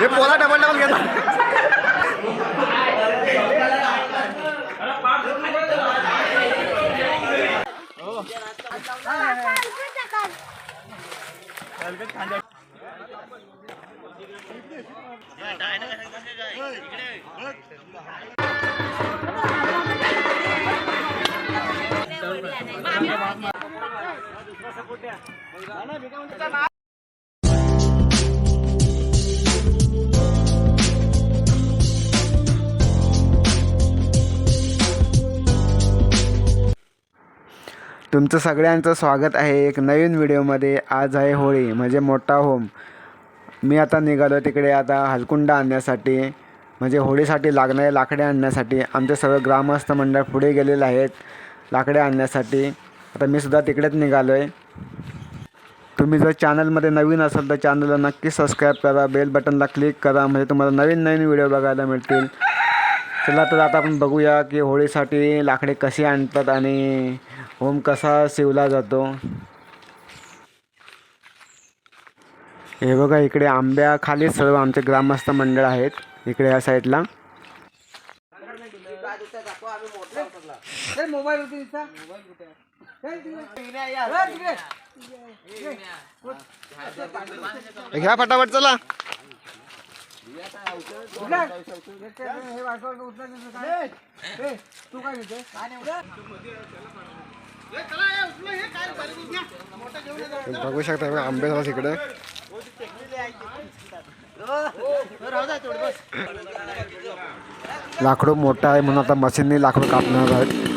हे पोला double double घेतात तुमचं सगळ्यांचं स्वागत आहे एक नवीन व्हिडिओमध्ये. आज आहे होळी म्हणजे मोठा होम. मी आता निघालो तिकडे आता हलकुंडा आणण्यासाठी म्हणजे होळीसाठी लागणारे लाकडे आणण्यासाठी. आमचे सर्व ग्रामस्थ मंडळ पुढे गेलेले आहेत लाकडे आणण्यासाठी. आता मी सुद्धा तिकडेच निघालो आहे तुम्ही जर चॅनलमध्ये नवीन असाल तर चॅनलला नक्की सबस्क्राईब करा बेल बटनला क्लिक करा म्हणजे तुम्हाला नवीन नवीन व्हिडिओ बघायला मिळतील. चला तर आता आपण बघूया की होळीसाठी लाकडे कशी आणतात आणि होम कसा शिवला जातो? हे बघा इकडे आंब्याखाली सर्व आमचे ग्रामस्थ मंडळ आहेत. इकडे या साईडला. घ्या फटाफट चला. तू काय घेते बघू शकता आंबे झाला तिकडे. लाकडं मोठं आहे म्हणून आता मशीनने लाकडं कापणार आहेत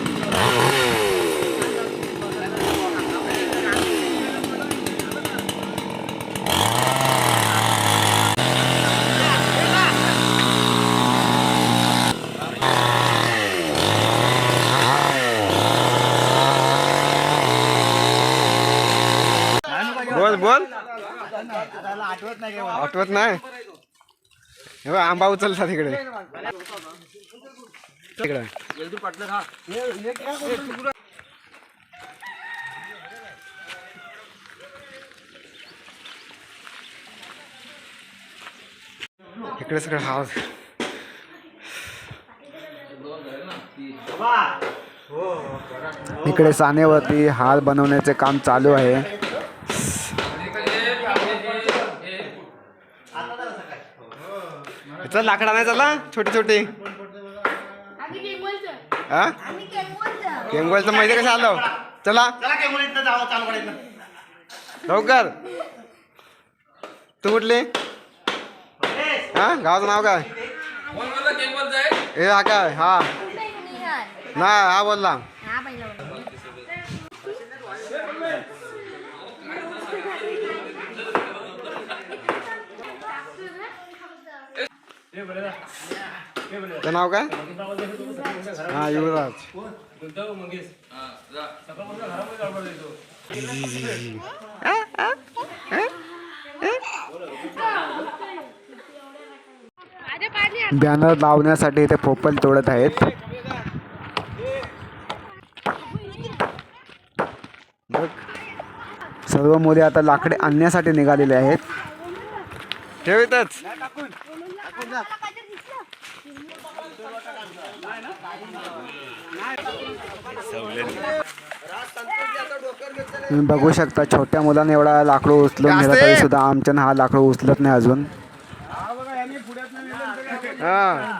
बोल बोल आठवत नाही हो आंबा उचलता तिकडे तिकडे इकडे सगळं हा इकडे सानेवरती हार बनवण्याचे काम चालू आहे. चल लाकडा नाही चला छोटी छोटी. हा? केंगोलचं माहिती कसं आलो? चला. लवकर. तू कुठली? हा? गावाचं नाव काय? ए हा काय? हा. नाही हा बोलला ते नाव काय? हा युवराज. बॅनर लावण्यासाठी ते पोपल तोडत आहेत. बघ. सर्व मुले आता लाकडे आणण्यासाठी निघालेले आहेत. ठेवतच तुम्ही बघू शकता छोट्या मुलाने एवढा लाकडू उचलून नेला तरी सुद्धा आमच्यानं हा लाकडू उचलत नाही अजून हा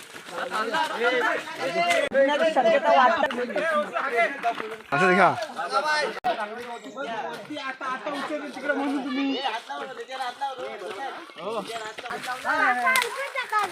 असं देखा दाखव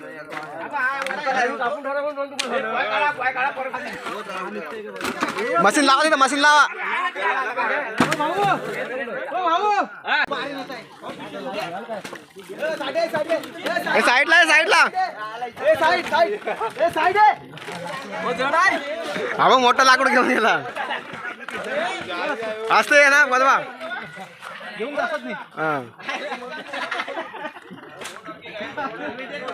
मशीन लावा तिथं मशीन लावा. साईडला साईडला. हा मग मोठं लाकूड घेऊन गेला. असते ना बदवा हा ह्याच्यात आहे,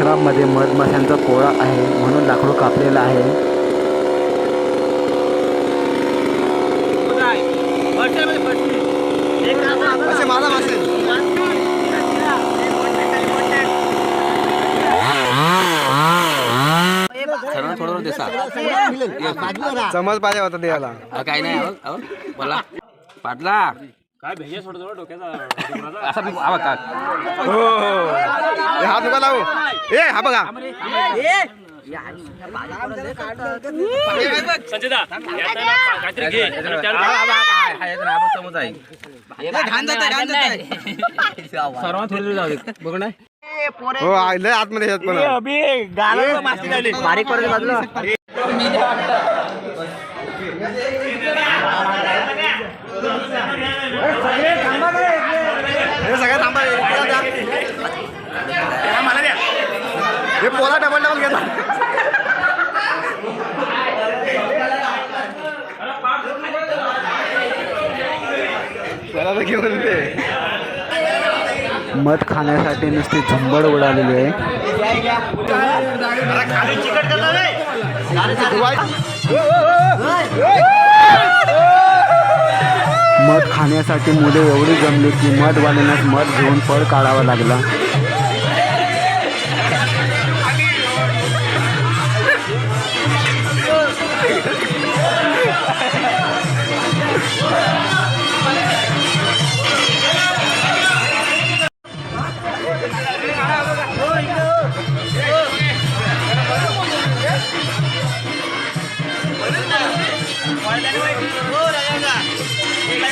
लाकडामध्ये मधमाशांचा पोळा आहे म्हणून लाकूड कापलेला आहे. समज पाहिजे होता अहो, काही नाही बोला. पाटला. काय भेजे सोडतो डोक्याचा? असा हा बघा. हो हो ए, हा लावू. ए हा बघा. हा, लय आतमध्ये येत पण. बारीक पडते बाजूला. हे सगळं थांबा हे पोळा द्या. हे पोला डबल डबल घेता चला तर घेऊन ते मध खाण्यासाठी नुसती झुंबड उडालेली आहे मध खाण्यासाठी मुले एवढी जमली की मध वाढण्यास मध घेऊन पळ काढावा लागला.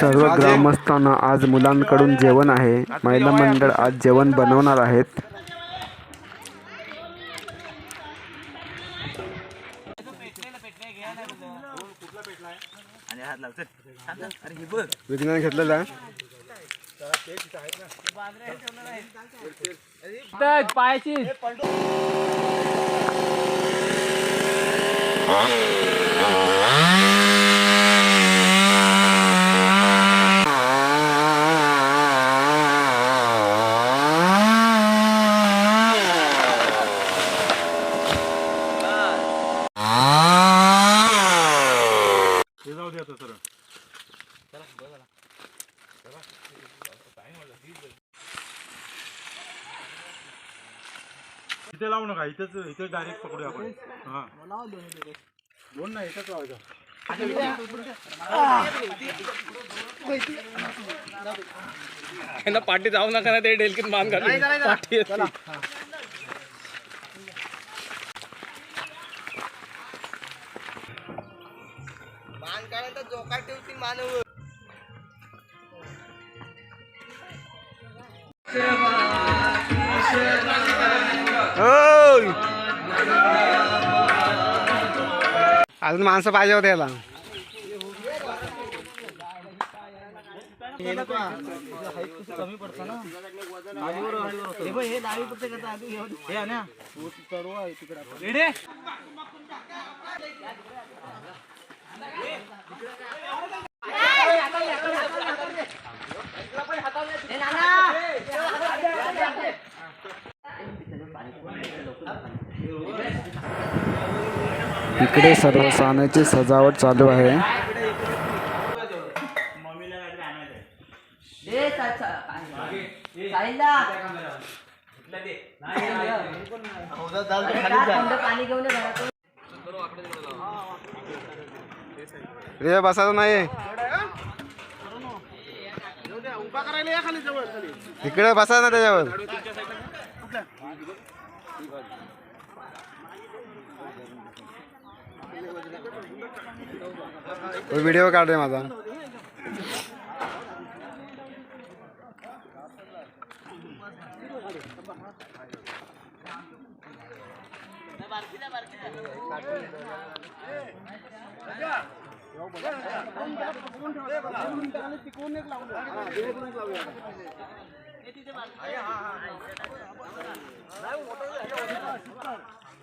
सर्व ग्रामस्थांना आज मुलांकडून जेवण आहे. महिला मंडळ आज जेवण बनवणार आहेत. विज्ञान घेतलेलं आहे. पायाची इथे लावू नका इथेच इथे डायरेक्ट पकडूया आपण. हा. दोन नाही इथेच लावायचं. त्यांना पाठी जाऊ नका ना ते डेलकीत मान घालून. पाठी येते. अजून माणसं पाहिजे होते याला इकडे सर्व साण्याची सजावट चालू आहे. रे बसायचं नाही. इकडे बसायचं ना त्याच्यावर. व्हिडिओ काढ रे माझा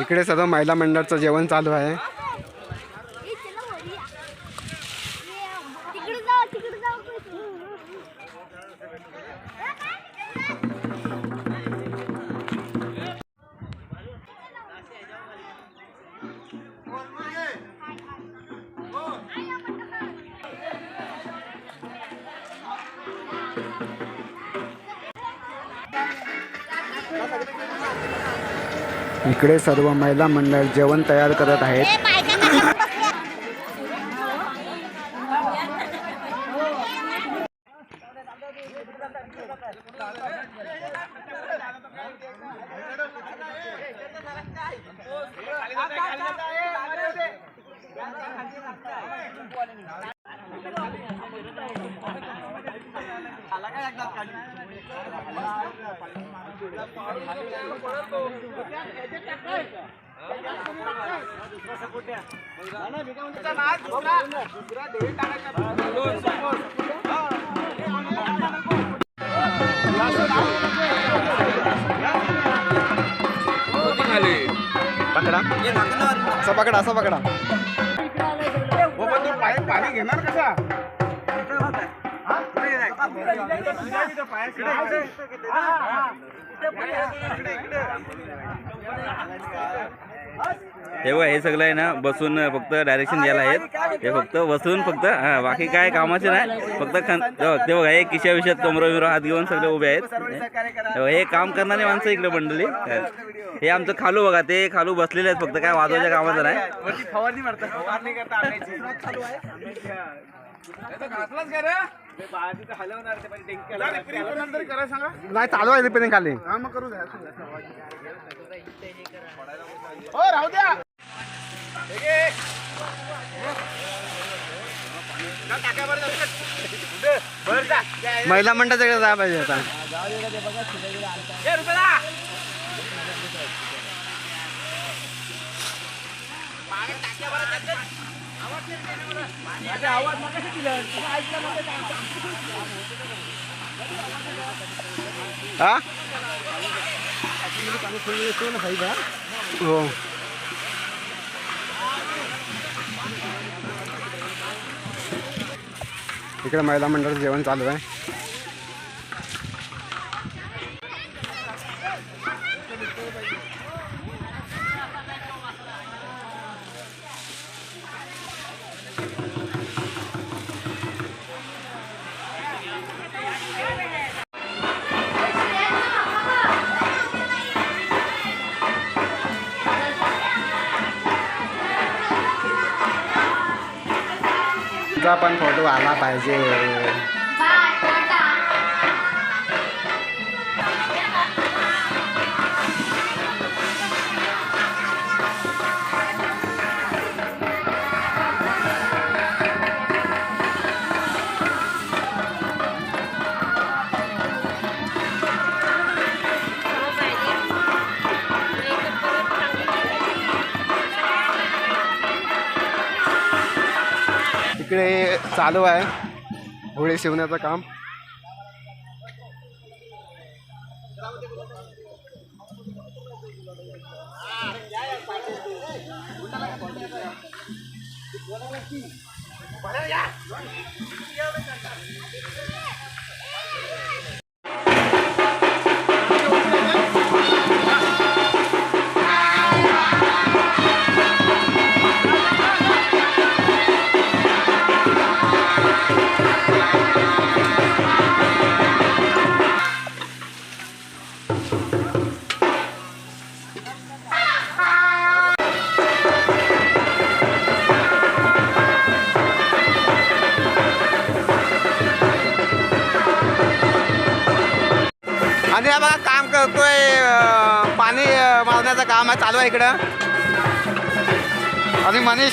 इकडे सर्व महिला मंडळाचं जेवण चालू आहे. इकडे सर्व महिला मंडळ जेवण तयार करत आहेत. पकडा. असं पकडा असं पकडा. पाणी घेणार कसा हे बघा हे सगळं आहे ना बसून फक्त डायरेक्शन द्यायला आहेत. हे फक्त बसून फक्त हा बाकी काय कामाचे नाही. फक्त खन ते बघा हे किशा विषयात कमरो बिमरा हात घेऊन सगळे उभे आहेत. हे हे काम करणारे माणसं इकडे मंडळी. हे आमचं खालू बघा ते खालू बसलेले आहेत फक्त काय वाजवायच्या कामाचं नाही. करा सांगा. नाही चालू आहे रिपेरिंग खाली. हा मग करू द्या हो राहू द्या. हे. जा, जा. महिला मंडळाच्याकडे जायला पाहिजे आता. ए, हा? हो. इकडे महिला मंडळाचं जेवण चालू आहे. पण फोटो आला पाहिजे इकडे चालू आहे होळी शिवण्याचं काम. आणि हा बघा काम करतोय पाणी मारण्याचं काम आहे चालू आहे इकडं. आणि मनीष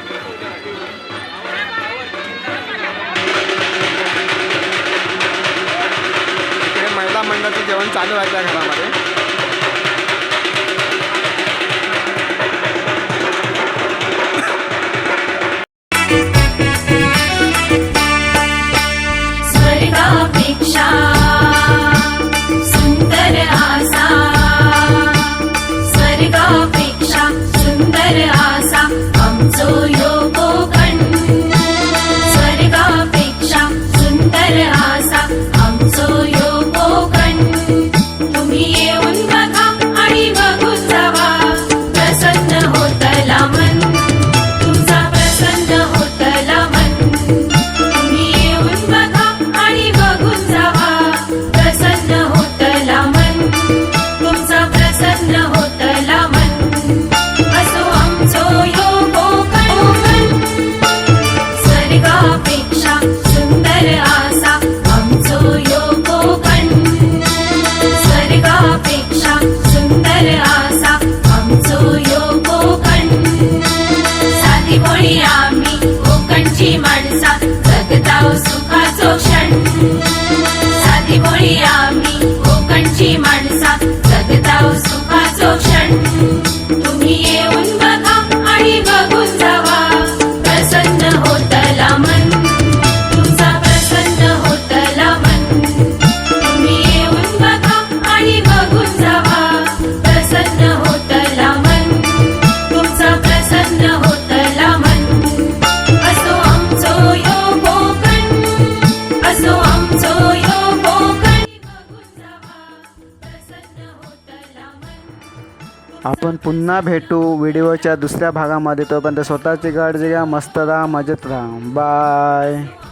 मंडळाचं जेवण चालू आहे त्या घरामध्ये. पुन्हा भेटू व्हिडिओच्या दुसऱ्या भागामध्ये. तोपर्यंत स्वतःची काळजी घ्या मस्त राहा मजेत राहा. बाय.